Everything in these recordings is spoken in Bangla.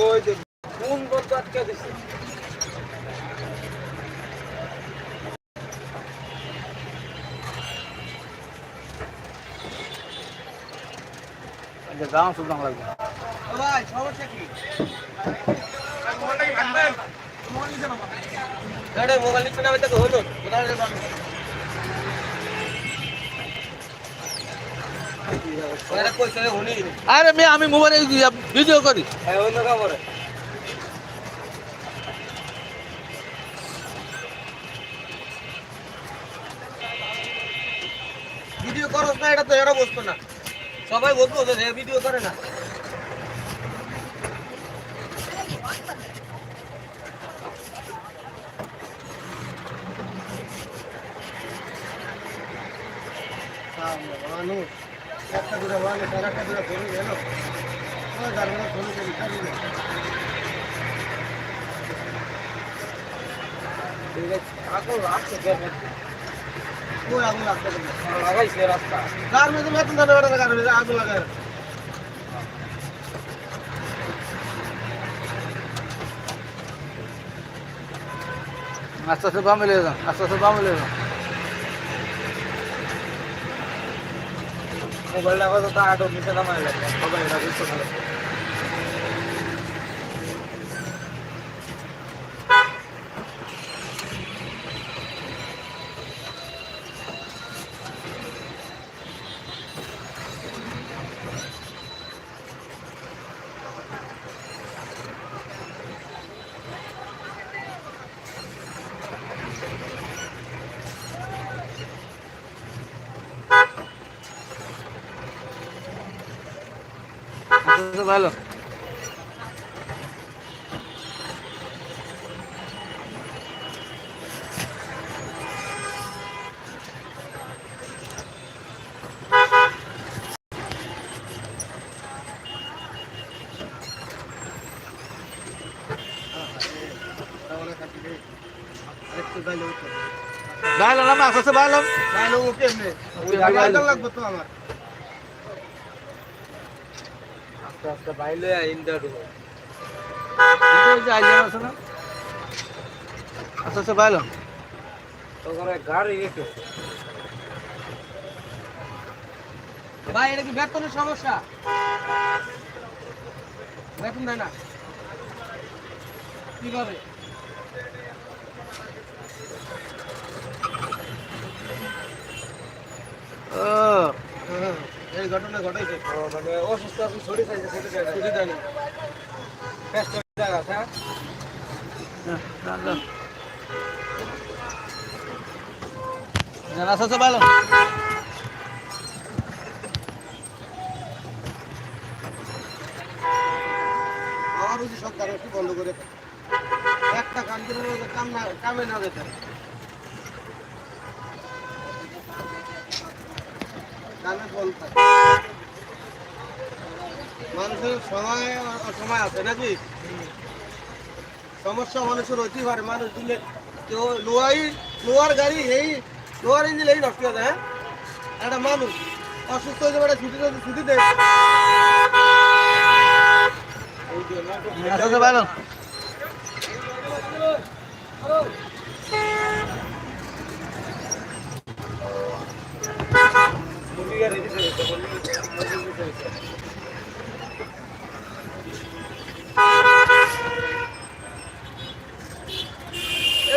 ওই যে কোন বন্ধ আটকে দিছে? দাম সুদাম লাগবে। ভাই সমস্যা কি? মোবাইল নিচ্ছে না আমি তোকে হলো। কোথায় আরে মেয়ে, আমি মোবাইলে ভিডিও করি। ভিডিও করস না, এটা তো এরা বসতো না। সবাই বলতো যে ভিডিও করে না। একটা দূরে ভালো তার একটা দূরে ফেলে গেল। যার মধ্যে ফোন করি ঠিক আছে আগুন লাগছে কই আগুন লাগছে লাগাইছে রাস্তা। কার মধ্যে বেতন আগুন আস্তে আস্তে বামে লেগে যান আস্তে আস্তে বামে লেগে যান। মোবাইল লাগা তো আটো নিচে নামাই লাগে সবাই এটা আস্তে ভালো। গাইলে উঠে এমনি ওই গাইলে। গাইলে লাগবে তো আমার। আস্তে আস্তে বাইলে ইন্দা ঢুকো ভাই, এটা কি বেতনের সমস্যা? বেতন দেয় না। কীভাবে? ও। এই ঘটনা ঘটাইছে। মানে অসুস্থ আছে ছড়ি খাইছে সেটা ছুটি দেয় না পেস্ট জায়গা হ্যাঁ? জান আস্তে আস্তে ভালো। সরকার একটু বন্ধ করে একটা কাম কাম না কামে না যেতে কামে বলতে মানুষের সময় সময় আছে নাকি? সমস্যা মানুষের হইতেই পারে, মানুষ দিলে কেউ লোহাই লোহার গাড়ি, এই লোহার ইঞ্জিন এই নষ্ট হয়ে যায় হ্যাঁ? একটা মানুষ অসুস্থ হয়ে যাবে, একটা ছুটি ছুটি দেয় আস্তে ভালো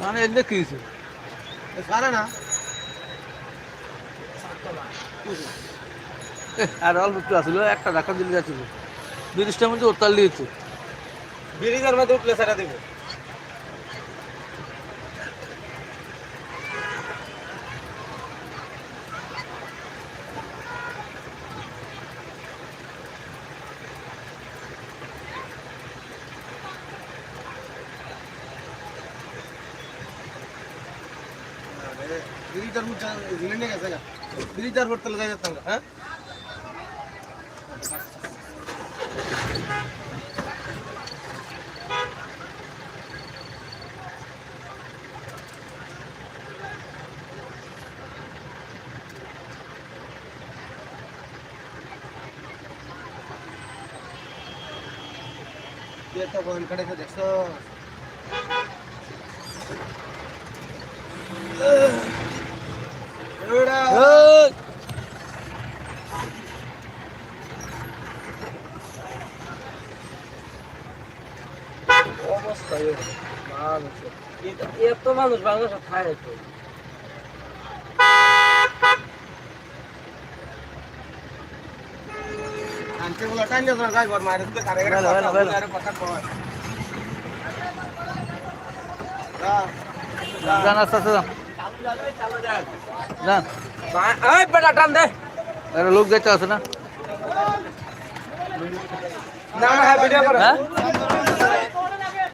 ನಾನು ಎಲ್ಲಿ ಕೀಸು ಸಾರಣ আর অল্প একটু আসছিল একটা ধাক্কা দিলে যাচ্ছিল ব্রিজটার মধ্যে ওতাল দিয়েছে। ব্রিজের মধ্যে উঠলে সেটা দেবো। ব্রিজটার মধ্যে ঝিলে নিয়ে গেছে ব্রিজটার পর তলে যাই যেতাম হ্যাঁ তুই মানুষ। এত মানুষ বাংলাদেশে খায় তো। যান আস্তে আস্তে যান। যান। এই বেটা টান দে। আরে লোক যাচ্ছে আছে না? না না ভিডিও করে। হ্যাঁ?